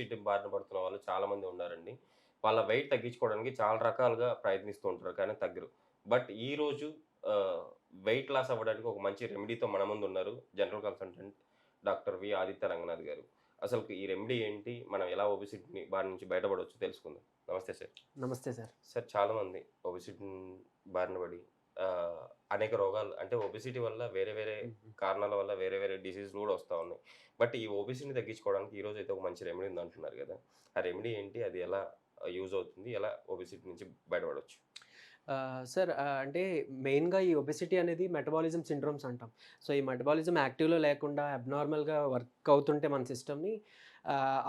Obesity బారిన పడుతున్న వాళ్ళు చాలా మంది ఉన్నారండి. వాళ్ళ వెయిట్ తగ్గించుకోవడానికి చాలా రకాలుగా ప్రయత్నిస్తూ ఉంటారు కానీ తగ్గరు. బట్ ఈ రోజు వెయిట్ లాస్ అవ్వడానికి ఒక మంచి రెమెడీతో మన ముందు ఉన్నారు general consultant doctor V Aditya Ranganath garu. అసలు ఈ రెమెడీ ఏంటి? మనం ఎలా ఒబిసిటీ బారి నుంచి బయటపడవచ్చు తెలుసుకుందాం. నమస్తే సార్. నమస్తే సార్. సార్ చాలా మంది ఒబిసిటీ బారిన పడి అనేక రోగాలు అంటే ఒబిసిటీ వల్ల వేరే వేరే కారణాల వల్ల వేరే వేరే డిసీజ్లు కూడా వస్తూ ఉన్నాయి. బట్ ఈ ఓబీసీని తగ్గించుకోవడానికి ఈ రోజు అయితే ఒక మంచి రెమెడీ ఉంది అంటున్నారు కదా. ఆ రెమెడీ ఏంటి? అది ఎలా యూజ్ అవుతుంది? ఎలా ఓబీసీ నుంచి బయటపడవచ్చు సార్ అంటే మెయిన్గా ఈ ఒబెసిటీ అనేది మెటబాలిజం సిండ్రోమ్స్ అంటాం. సో ఈ మెటబాలిజం యాక్టివ్లో లేకుండా అబ్నార్మల్గా వర్క్ అవుతుంటే మన సిస్టమ్ని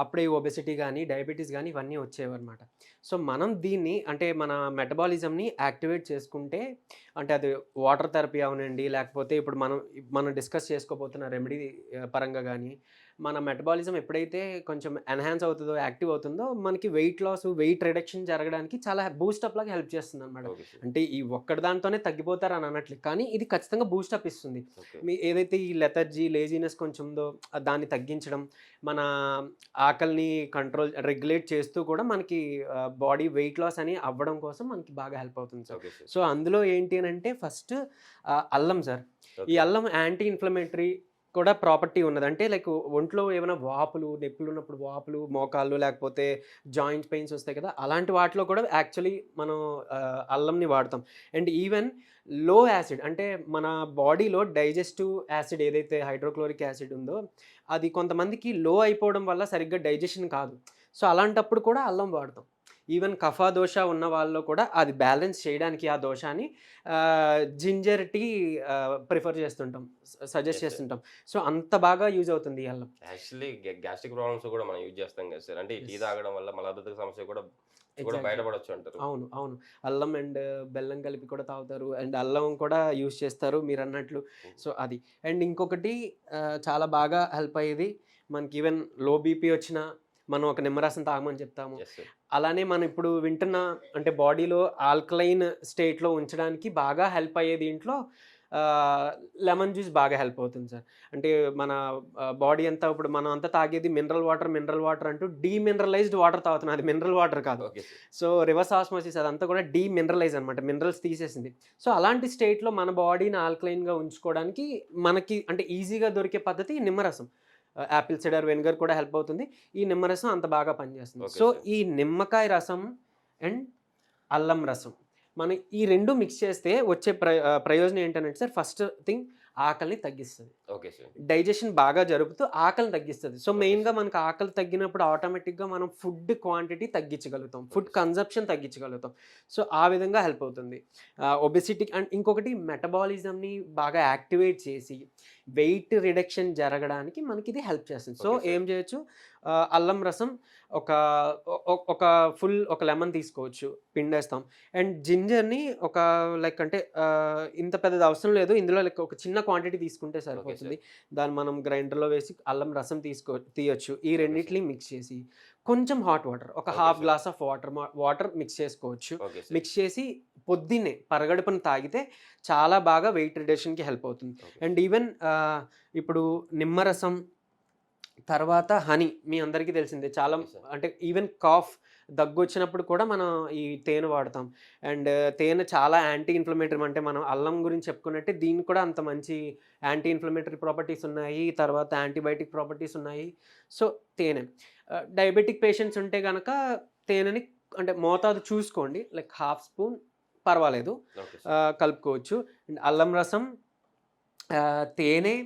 అప్పుడే ఒబెసిటీ కానీ డయాబెటీస్ కానీ ఇవన్నీ వచ్చేవన్నమాట. సో మనం దీన్ని అంటే మన మెటబాలిజంని యాక్టివేట్ చేసుకుంటే అంటే అది వాటర్ థెరపీ అవనండి లేకపోతే ఇప్పుడు మనం మనం డిస్కస్ చేసుకోబోతున్న రెమెడీ పరంగా కానీ మన మెటబాలిజం ఎప్పుడైతే కొంచెం ఎన్హాన్స్ అవుతుందో యాక్టివ్ అవుతుందో మనకి వెయిట్ లాస్ వెయిట్ రిడక్షన్ జరగడానికి చాలా బూస్టప్ లాగా హెల్ప్ చేస్తుంది అనమాట అంటే ఈ ఒక్కటి దాంతోనే తగ్గిపోతారు అని అనట్లే కానీ ఇది ఖచ్చితంగా బూస్టప్ ఇస్తుంది. మీ ఏదైతే ఈ లెథర్జీ లేజినెస్ కొంచెం ఉందో దాన్ని తగ్గించడం మన ఆకలిని కంట్రోల్ రెగ్యులేట్ చేస్తూ కూడా మనకి బాడీ వెయిట్ లాస్ అని అవ్వడం కోసం మనకి బాగా హెల్ప్ అవుతుంది సార్. సో అందులో ఏంటి అని అంటే ఫస్ట్ అల్లం సార్. ఈ అల్లం యాంటీ ఇన్ఫ్లమేటరీ కూడా ప్రాపర్టీ ఉన్నది. అంటే లైక్ ఒంట్లో ఏమైనా వాపులు నొప్పులు ఉన్నప్పుడు వాపులు మోకాళ్ళు లేకపోతే జాయింట్ పెయిన్స్ వస్తాయి కదా అలాంటి వాటిలో కూడా యాక్చువల్లీ మనం అల్లంని వాడతాం. అండ్ ఈవెన్లో యాసిడ్ అంటే మన బాడీలో డైజెస్టివ్ యాసిడ్ ఏదైతే హైడ్రోక్లోరిక్ యాసిడ్ ఉందో అది కొంతమందికి లో అయిపోవడం వల్ల సరిగ్గా డైజెషన్ కాదు. సో అలాంటప్పుడు కూడా అల్లం వాడతాం. ఈవెన్ కఫా దోష ఉన్న వాళ్ళలో కూడా అది బ్యాలెన్స్ చేయడానికి ఆ దోషాన్ని జింజర్ టీ ప్రిఫర్ చేస్తుంటాం సజెస్ట్. చేస్తుంటాం. సో అంత బాగా యూజ్ అవుతుంది అల్లం. యాక్చువల్లీ గ్యాస్ట్రిక్ ప్రాబ్లమ్స్ కూడా మనం యూజ్ చేస్తాం కదా సార్. అంటే టీ. తాగడం వల్ల మలబద్ధక సమస్య కూడా కూడా Exactly. బయటపడవచ్చు అంటారు. అవును అవును. అల్లం అండ్ బెల్లం కలిపి కూడా తాగుతారు అండ్ అల్లం కూడా యూజ్ చేస్తారు మీరు అన్నట్లు. సో అది. అండ్ ఇంకొకటి చాలా బాగా హెల్ప్ అయ్యేది మనకి ఈవెన్లో బీపీ వచ్చినా మనం ఒక నిమ్మరసం తాగమని చెప్తాము. అలానే మనం ఇప్పుడు వింటున్న అంటే బాడీలో ఆల్కలైన్ స్టేట్లో ఉంచడానికి బాగా హెల్ప్ అయ్యే దీంట్లో లెమన్ జ్యూస్ బాగా హెల్ప్ అవుతుంది సార్. అంటే మన బాడీ అంతా ఇప్పుడు మనం అంతా తాగేది మినరల్ వాటర్ మినరల్ వాటర్ అంటూ డీమినరలైజ్డ్ వాటర్ తాగుతున్నాం. అది మినరల్ వాటర్ కాదు. సో రివర్స్ ఆస్మోసిస్ అదంతా కూడా డీమినరలైజ్ అనమాట మినరల్స్ తీసేసింది. సో అలాంటి స్టేట్లో మన బాడీని ఆల్కలైన్గా ఉంచుకోవడానికి మనకి అంటే ఈజీగా దొరికే పద్ధతి నిమ్మరసం. యాపిల్ సిడర్ వెనిగర్ కూడా హెల్ప్ అవుతుంది. ఈ నిమ్మరసం అంత బాగా పనిచేస్తుంది. సో. ఈ నిమ్మకాయ రసం అండ్ అల్లం రసం మనం ఈ రెండు మిక్స్ చేస్తే వచ్చే ప్ర ప్రయోజనం ఏంటంటే సార్ ఫస్ట్ థింగ్ ఆకలిని తగ్గిస్తుంది. డైజెషన్ బాగా జరుపుతూ ఆకలిని తగ్గిస్తుంది. సో మెయిన్గా మనకు ఆకలి తగ్గినప్పుడు ఆటోమేటిక్గా మనం ఫుడ్ క్వాంటిటీ తగ్గించగలుగుతాం. ఫుడ్ కన్జప్షన్ తగ్గించగలుగుతాం. సో ఆ విధంగా హెల్ప్ అవుతుంది. ఒబెసిటీ అండ్ ఇంకొకటి మెటబాలిజంని బాగా యాక్టివేట్ చేసి వెయిట్ రిడక్షన్ జరగడానికి మనకి ఇది హెల్ప్ చేస్తుంది. సో. ఏం చేయొచ్చు? అల్లం రసం ఒక ఒక ఫుల్ ఒక లెమన్ తీసుకోవచ్చు. పిండేస్తాం. అండ్ జింజర్ని ఒక లైక్ అంటే ఇంత పెద్దది అవసరం లేదు. ఇందులో లైక్ ఒక చిన్న క్వాంటిటీ తీసుకుంటే సరిపోతుంది. దాన్ని మనం గ్రైండర్లో వేసి అల్లం రసం తీసుకో తీయొచ్చు. ఈ రెండింటిని మిక్స్ చేసి కొంచెం హాట్ వాటర్ ఒక half. Glass of water water mix చేసుకోవచ్చు. మిక్స్ చేసి పొద్దున్నే పరగడుపున తాగితే చాలా బాగా వెయిట్ రిడక్షన్కి హెల్ప్ అవుతుంది. అండ్ ఈవెన్ ఇప్పుడు నిమ్మరసం తర్వాత హనీ మీ అందరికీ తెలిసిందే. చాలా. అంటే ఈవెన్ కాఫ్ దగ్గు వచ్చినప్పుడు కూడా మనం ఈ తేనె వాడతాం. అండ్ తేనె చాలా యాంటీ ఇన్ఫ్లమేటరీ అంటే మనం అల్లం గురించి చెప్పుకున్నట్టే దీనికి కూడా అంత మంచి యాంటీ ఇన్ఫ్లమేటరీ ప్రాపర్టీస్ ఉన్నాయి. తర్వాత యాంటీబయాటిక్ ప్రాపర్టీస్ ఉన్నాయి. సో తేనె. డయాబెటిక్ పేషెంట్స్ ఉంటే కనుక తేనెని అంటే మోతాదు చూసుకోండి. లైక్ హాఫ్ స్పూన్ పర్వాలేదు. కలుపుకోవచ్చు. అండ్ అల్లం రసం తేనె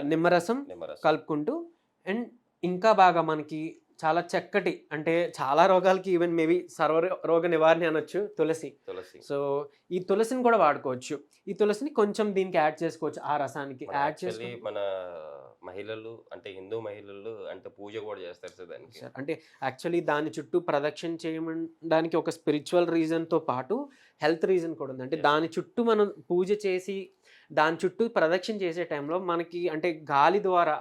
నిమ్మరసం కలుపుకుంటూ అండ్ ఇంకా బాగా మనకి చాలా చక్కటి అంటే చాలా రోగాలకి ఈవెన్ మేబీ సర్వ రోగ నివారణ అనొచ్చు తులసి. తులసి. సో ఈ తులసిని కూడా వాడుకోవచ్చు. ఈ తులసిని కొంచెం దీనికి యాడ్ చేసుకోవచ్చు ఆ రసానికి యాడ్ చేసుకుంటే. మన మహిళలు అంటే హిందూ మహిళలు అంటే పూజ కూడా చేస్తారు సార్ దానికి. అంటే యాక్చువల్లీ దాని చుట్టూ ప్రదక్షిణ చేయడానికి ఒక స్పిరిచువల్ రీజన్తో పాటు హెల్త్ రీజన్ కూడా ఉంది. అంటే. దాని చుట్టూ మనం పూజ చేసి దాని చుట్టూ ప్రదక్షిణ చేసే టైంలో మనకి అంటే గాలి ద్వారా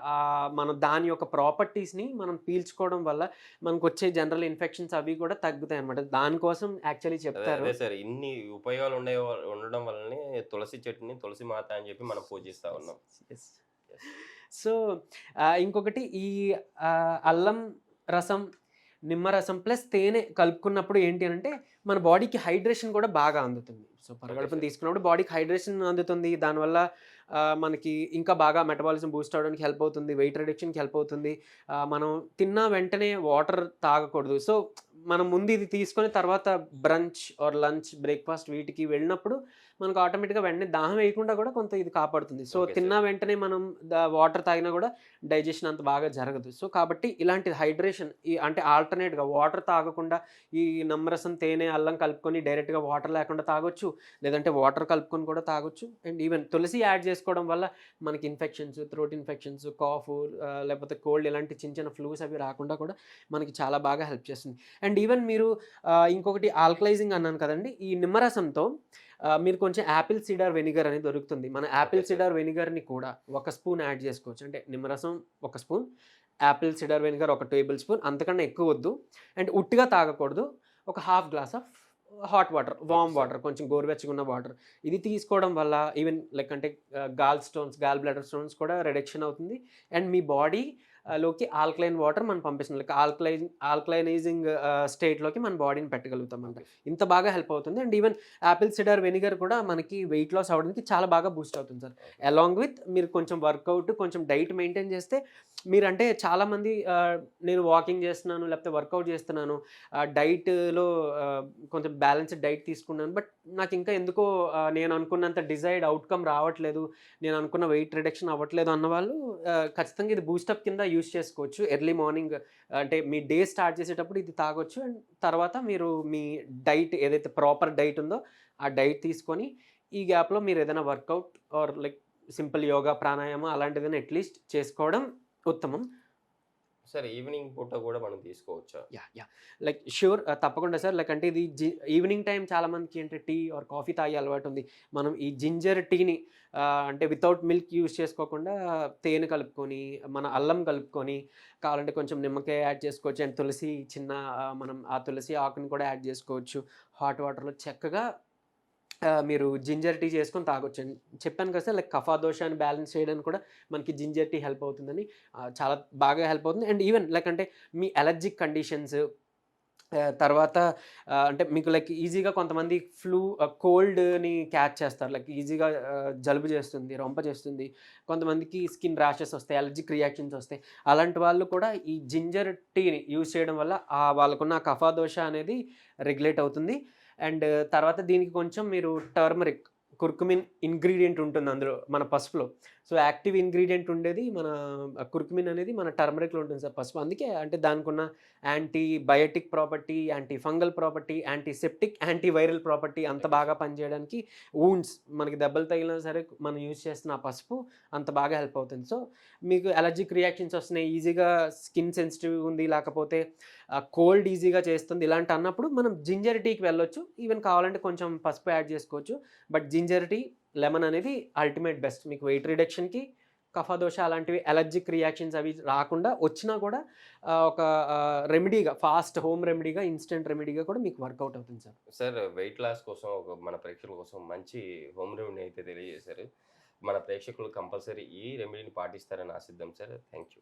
మనం దాని యొక్క ప్రాపర్టీస్ని మనం పీల్చుకోవడం వల్ల మనకు వచ్చే జనరల్ ఇన్ఫెక్షన్స్ అవి కూడా తగ్గుతాయి అన్నమాట. దానికోసం యాక్చువల్లీ చెప్తారు. అదే సార్ ఇన్ని ఉపయోగాలు ఉండే ఉండడం వల్లనే తులసి చెట్టుని తులసి మాత అని చెప్పి మనం పూజిస్తా ఉన్నాం. సో ఇంకొకటి ఈ అల్లం రసం నిమ్మరసం ప్లస్ తేనె కలుపుకున్నప్పుడు ఏంటి అంటే మన బాడీకి హైడ్రేషన్ కూడా బాగా అందుతుంది. సో పరగడుపుని. తీసుకున్నప్పుడు బాడీకి హైడ్రేషన్ అందుతుంది. దానివల్ల మనకి ఇంకా బాగా మెటబాలిజం బూస్ట్ అవడానికి హెల్ప్ అవుతుంది వెయిట్ రిడక్షన్కి హెల్ప్ అవుతుంది. మనం తిన్న వెంటనే వాటర్ తాగకూడదు. సో మనం ముందు ఇది తీసుకొని తర్వాత బ్రంచ్ ఆర్ లంచ్ బ్రేక్ఫాస్ట్ వీటికి వెళ్ళినప్పుడు మనకు ఆటోమేటిక్గా వెంటనే దాహం వేయకుండా కూడా కొంత ఇది కాపాడుతుంది. సో. తిన్న వెంటనే మనం వాటర్ తాగినా కూడా డైజెషన్ అంత బాగా జరగదు. సో కాబట్టి ఇలాంటి హైడ్రేషన్ ఈ అంటే ఆల్టర్నేట్గా వాటర్ తాగకుండా ఈ నమ్మరసం తేనె అల్లం కలుపుకొని డైరెక్ట్గా వాటర్ లేకుండా తాగొచ్చు. లేదంటే వాటర్ కలుపుకొని కూడా తాగొచ్చు. అండ్ ఈవెన్ తులసి యాడ్ చేసుకోవడం వల్ల మనకి ఇన్ఫెక్షన్స్ థ్రోట్ ఇన్ఫెక్షన్స్ కాఫ్ లేకపోతే కోల్డ్ ఇలాంటి చిన్న చిన్న ఫ్లూస్ అవి రాకుండా కూడా మనకి చాలా బాగా హెల్ప్ చేస్తుంది. అండ్ ఈవెన్ మీరు ఇంకొకటి ఆల్కలైజింగ్ అన్నాను కదండి ఈ నిమ్మరసంతో మీరు కొంచెం యాపిల్ సిడార్ వెనిగర్ అనేది దొరుకుతుంది. మన యాపిల్. సిడార్ వెనిగర్ని కూడా ఒక స్పూన్ యాడ్ చేసుకోవచ్చు. అంటే నిమ్మరసం ఒక స్పూన్ యాపిల్ సిడార్ వెనిగర్ ఒక టేబుల్ స్పూన్ అంతకన్నా ఎక్కువ వద్దు. అండ్ ఉట్టిగా తాగకూడదు. ఒక half glass of hot water warm. Water కొంచెం గోరువెచ్చగా ఉన్న వాటర్. ఇది తీసుకోవడం వల్ల ఈవెన్ లైక్ అంటే gallstones gallbladder stones కూడా రిడక్షన్ అవుతుంది. అండ్ మీ బాడీ లోకి ఆల్కలైన్ వాటర్ మనం పంపిస్తుంది లైక్ ఆల్కలైన్ ఆల్కలైనైజింగ్ స్టేట్లోకి మన బాడీని పెట్టగలుగుతాం అంటే ఇంత బాగా హెల్ప్ అవుతుంది. And even apple cider vinegar కూడా మనకి వెయిట్ లాస్ అవ్వడానికి చాలా బాగా బూస్ట్ అవుతుంది సార్. అలాంగ్ విత్ మీరు కొంచెం వర్కౌట్ కొంచెం డైట్ మెయింటైన్ చేస్తే మీరంటే చాలామంది నేను వాకింగ్ చేస్తున్నాను లేకపోతే వర్కౌట్ చేస్తున్నాను డైట్లో కొంచెం బ్యాలెన్స్డ్ డైట్ తీసుకున్నాను. బట్ నాకు ఇంకా ఎందుకో నేను అనుకున్నంత డిజైర్డ్ అవుట్కమ్ రావట్లేదు నేను అనుకున్న వెయిట్ రిడక్షన్ అవ్వట్లేదు అన్న వాళ్ళు ఖచ్చితంగా ఇది బూస్టప్ కింద యూస్ చేసుకోవచ్చు. ఎర్లీ మార్నింగ్ అంటే మీ డే స్టార్ట్ చేసేటప్పుడు ఇది తాగొచ్చు. అండ్ తర్వాత మీరు మీ డైట్ ఏదైతే ప్రాపర్ డైట్ ఉందో ఆ డైట్ తీసుకొని ఈ గ్యాప్లో మీరు ఏదైనా workout or like simple yoga ప్రాణాయామం అలాంటిదైనా అట్లీస్ట్ చేసుకోవడం ఉత్తమం. సార్ ఈవినింగ్ పూట కూడా మనం తీసుకోవచ్చా? Yeah yeah. లైక్ ష్యూర్ తప్పకుండా సార్. లైక్ అంటే ఇది జి ఈవినింగ్ టైం చాలా మందికి అంటే టీ ఆర్ కాఫీ తాగే అలవాటు ఉంది. మనం ఈ జింజర్ టీని అంటే వితౌట్ మిల్క్ యూస్ చేసుకోకుండా తేనె కలుపుకొని మన అల్లం కలుపుకొని కావాలంటే కొంచెం నిమ్మకాయ యాడ్ చేసుకోవచ్చు. అండ్ తులసి చిన్న మనం ఆ తులసి ఆకుని కూడా యాడ్ చేసుకోవచ్చు. హాట్ వాటర్లో చక్కగా మీరు జింజర్ టీ చేసుకొని తాగొచ్చు. చెప్పాను కదా సార్ లైక్ కఫా దోషాన్ని బ్యాలెన్స్ చేయడానికి కూడా మనకి జింజర్ టీ హెల్ప్ అవుతుందని చాలా బాగా హెల్ప్ అవుతుంది. అండ్ ఈవెన్ లైక్ అంటే మీ అలర్జిక్ కండిషన్స్ తర్వాత అంటే మీకు లైక్ ఈజీగా కొంతమంది ఫ్లూ కోల్డ్ని క్యాచ్ చేస్తారు. లైక్ ఈజీగా జలుబు చేస్తుంది రొంప చేస్తుంది కొంతమందికి స్కిన్ ర్యాషెస్ వస్తాయి అలర్జిక్ రియాక్షన్స్ వస్తాయి. అలాంటి వాళ్ళు కూడా ఈ జింజర్ టీని యూజ్ చేయడం వల్ల వాళ్ళకున్న కఫా దోష అనేది రెగ్యులేట్ అవుతుంది. అండ్ తర్వాత దీనికి కొంచెం మీరు టర్మరిక్ కుర్కుమిన్ ఇంగ్రీడియంట్ ఉంటుంది అందులో మన పసుపులో. సో యాక్టివ్ ఇంగ్రీడియంట్ ఉండేది మన కుర్కుమిన్ అనేది మన టర్మరిక్లో ఉంటుంది సార్ పసుపు. అందుకే అంటే దానికి ఉన్న antibiotic property antifungal property antiseptic antiviral property అంత బాగా పనిచేయడానికి వూండ్స్. మనకి దెబ్బలు తగిలినా సరే మనం యూజ్ చేస్తున్న ఆ పసుపు అంత బాగా హెల్ప్ అవుతుంది. సో మీకు అలర్జిక్ రియాక్షన్స్ వస్తున్నాయి. ఈజీగా స్కిన్ సెన్సిటివ్ ఉంది లేకపోతే కోల్డ్ ఈజీగా చేస్తుంది. ఇలాంటి అన్నప్పుడు మనం జింజర్ టీకి వెళ్ళొచ్చు. ఈవెన్ కావాలంటే కొంచెం పసుపు యాడ్ చేసుకోవచ్చు. బట్ జింజర్ టీ లెమన్ అనేది అల్టిమేట్ బెస్ట్ మీకు వెయిట్ రిడక్షన్కి కఫదోష అలాంటివి ఎలర్జిక్ రియాక్షన్స్ అవి రాకుండా వచ్చినా కూడా ఒక రెమెడీగా ఫాస్ట్ హోమ్ రెమెడీగా ఇన్స్టెంట్ రెమెడీగా కూడా మీకు వర్కౌట్ అవుతుంది సార్. సార్ వెయిట్ లాస్ కోసం ఒక మన ప్రేక్షకుల కోసం మంచి హోమ్ రెమెడీ అయితే తెలియజేశారు. మన ప్రేక్షకులు కంపల్సరీ ఈ రెమెడీని పాటిస్తారని ఆశిద్దాం సార్. Thank you